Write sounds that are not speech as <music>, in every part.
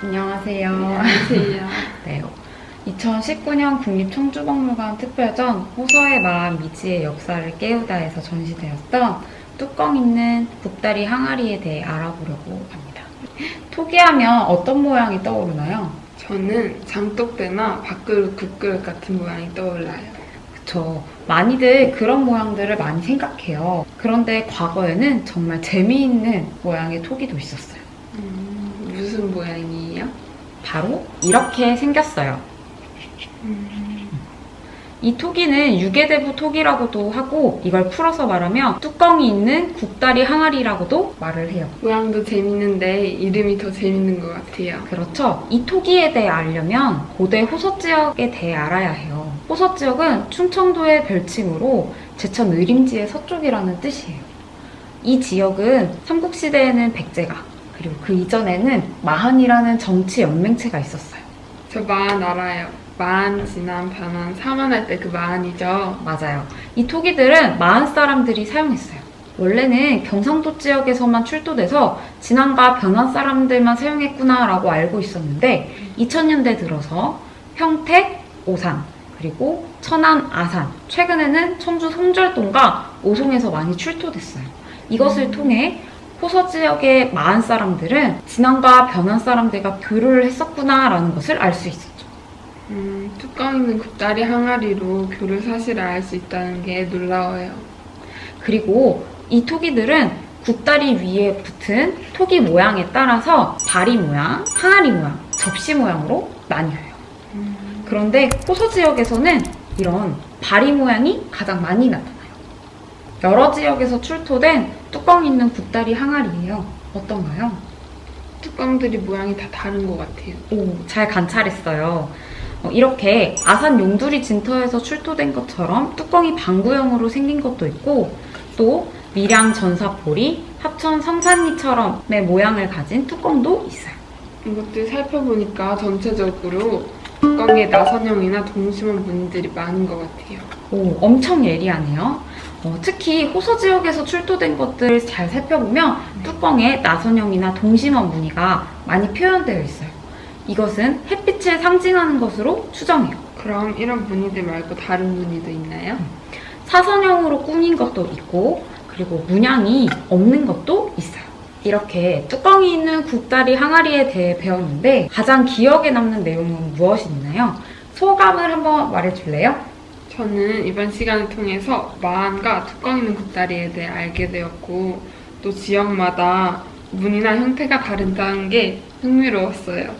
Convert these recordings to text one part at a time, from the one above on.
안녕하세요. 안녕하세요. <laughs> 네. 2019년 국립청주박물관 특별전 호서의 마음 미지의 역사를 깨우다에서 전시되었던 뚜껑 있는 북다리 항아리에 대해 알아보려고 합니다. 토기하면 어떤 모양이 떠오르나요? 저는 장독대나 밥그릇, 국그릇 같은 모양이 떠올라요. 그쵸. 많이들 그런 모양들을 많이 생각해요. 그런데 과거에는 정말 재미있는 모양의 토기도 있었어요. 음, 무슨 모양이에요? 바로 이렇게 생겼어요. 음, 이 토기는 유계대부 토기라고도 하고 이걸 풀어서 말하면 뚜껑이 있는 국다리 항아리라고도 말을 해요. 모양도 재밌는데 이름이 더 재밌는 것 같아요. 그렇죠. 이 토기에 대해 알려면 고대 호서 지역에 대해 알아야 해요. 호서 지역은 충청도의 별칭으로 제천 의림지의 서쪽이라는 뜻이에요. 이 지역은 삼국시대에는 백제가 그리고 그 이전에는 마한이라는 정치 연맹체가 있었어요. 저 마한 알아요. 마한, 진한, 변한, 사만할 때 그 마한이죠. 맞아요. 이 토기들은 마한 사람들이 사용했어요. 원래는 경상도 지역에서만 출토돼서 진안과 변환 사람들만 사용했구나라고 알고 있었는데 2000년대 들어서 평택, 오산, 그리고 천안, 아산, 최근에는 청주 송절동과 오송에서 많이 출토됐어요. 이것을 통해 호서 지역의 마한 사람들은 진안과 변환 사람들과 교류를 했었구나라는 것을 알 수 있었죠. 음, 뚜껑 있는 굽다리 항아리로 교류 사실을 알 수 있다는 게 놀라워요. 그리고 이 토기들은 굽다리 위에 붙은 토기 모양에 따라서 다리 모양, 항아리 모양, 접시 모양으로 나뉘어요. 음, 그런데 호서 지역에서는 이런 바리 모양이 가장 많이 나타나요. 여러 지역에서 출토된 뚜껑 있는 굽다리 항아리예요. 어떤가요? 뚜껑들이 모양이 다 다른 것 같아요. 오, 잘 관찰했어요. 어, 이렇게 아산 용두리 진터에서 출토된 것처럼 뚜껑이 방구형으로 생긴 것도 있고 또 밀양 전사포리, 합천 성산리처럼의 모양을 가진 뚜껑도 있어요. 이것들 살펴보니까 전체적으로 뚜껑에 나선형이나 동심원 무늬들이 많은 것 같아요. 오, 엄청 예리하네요. 어, 특히 호서 지역에서 출토된 것들 잘 살펴보면 뚜껑에 나선형이나 동심원 무늬가 많이 표현되어 있어요. 이것은 햇빛을 상징하는 것으로 추정해요. 그럼 이런 무늬들 말고 다른 무늬도 있나요? 사선형으로 꾸민 것도 있고 그리고 문양이 없는 것도 있어요. 이렇게 뚜껑이 있는 국다리 항아리에 대해 배웠는데 가장 기억에 남는 내용은 무엇이 있나요? 소감을 한번 말해줄래요? 저는 이번 시간을 통해서 마한과 뚜껑 있는 굽다리에 대해 알게 되었고 또 지역마다 무늬나 형태가 다르다는 게 흥미로웠어요.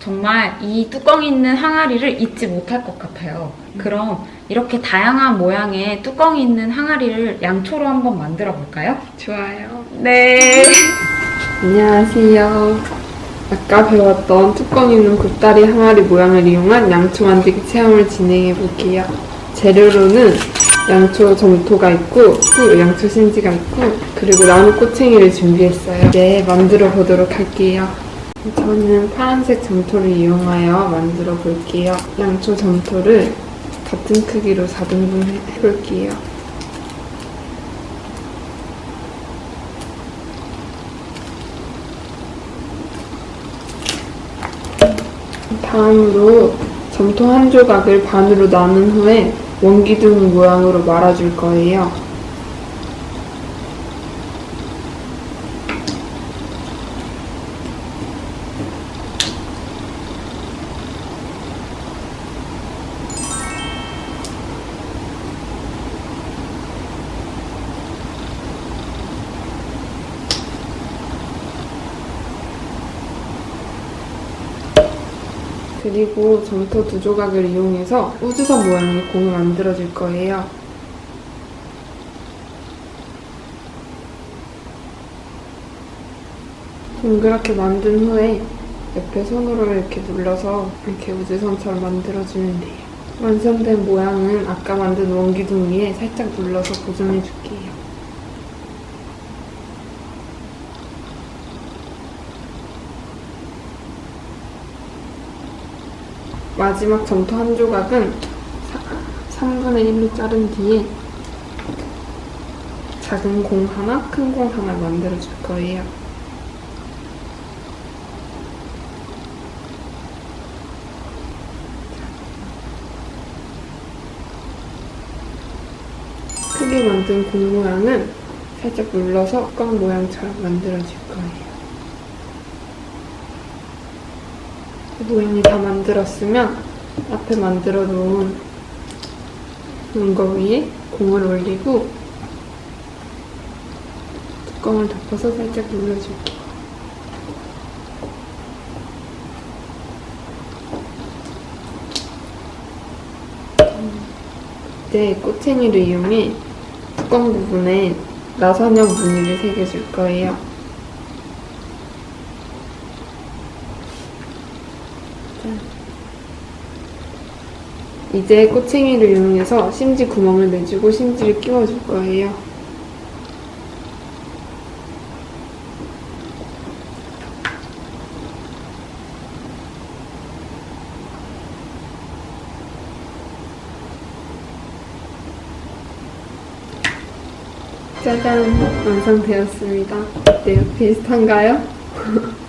정말 이 뚜껑이 있는 항아리를 잊지 못할 것 같아요. 그럼 이렇게 다양한 모양의 뚜껑이 있는 항아리를 양초로 한번 만들어 볼까요? 좋아요. 네. <laughs> 안녕하세요. 아까 배웠던 뚜껑 있는 굽다리 항아리 모양을 이용한 양초 만들기 체험을 진행해 볼게요. 재료로는 양초 점토가 있고 또 양초 심지가 있고 그리고 나무 꼬챙이를 준비했어요. 이제 만들어 보도록 할게요. 저는 파란색 점토를 이용하여 만들어 볼게요. 양초 점토를 같은 크기로 4등분 해볼게요. 다음으로 점토 한 조각을 반으로 나눈 후에 원기둥 모양으로 말아줄 거예요. 그리고 점토 두 조각을 이용해서 우주선 모양의 공을 만들어줄 거예요. 동그랗게 만든 후에 옆에 손으로 이렇게 눌러서 이렇게 우주선처럼 만들어주면 돼요. 완성된 모양은 아까 만든 원기둥 위에 살짝 눌러서 고정해줄게요. 마지막 점토 한 조각은 3분의 1로 자른 뒤에 작은 공 하나, 큰 공 하나 만들어 줄 거예요. 크게 만든 공 모양은 살짝 눌러서 뚜껑 모양처럼 만들어 줄 거예요. 모양이 다 만들었으면 앞에 만들어 놓은 놓은 거 위에 공을 올리고 뚜껑을 덮어서 살짝 눌러줄게요. 이제 꽃챙이를 이용해 뚜껑 부분에 나선형 무늬를 새겨줄 거예요. 이제 꽃챙이를 이용해서 심지 구멍을 내주고 심지를 끼워줄 거예요. 짜잔! 완성되었습니다. 어때요? 비슷한가요? <laughs>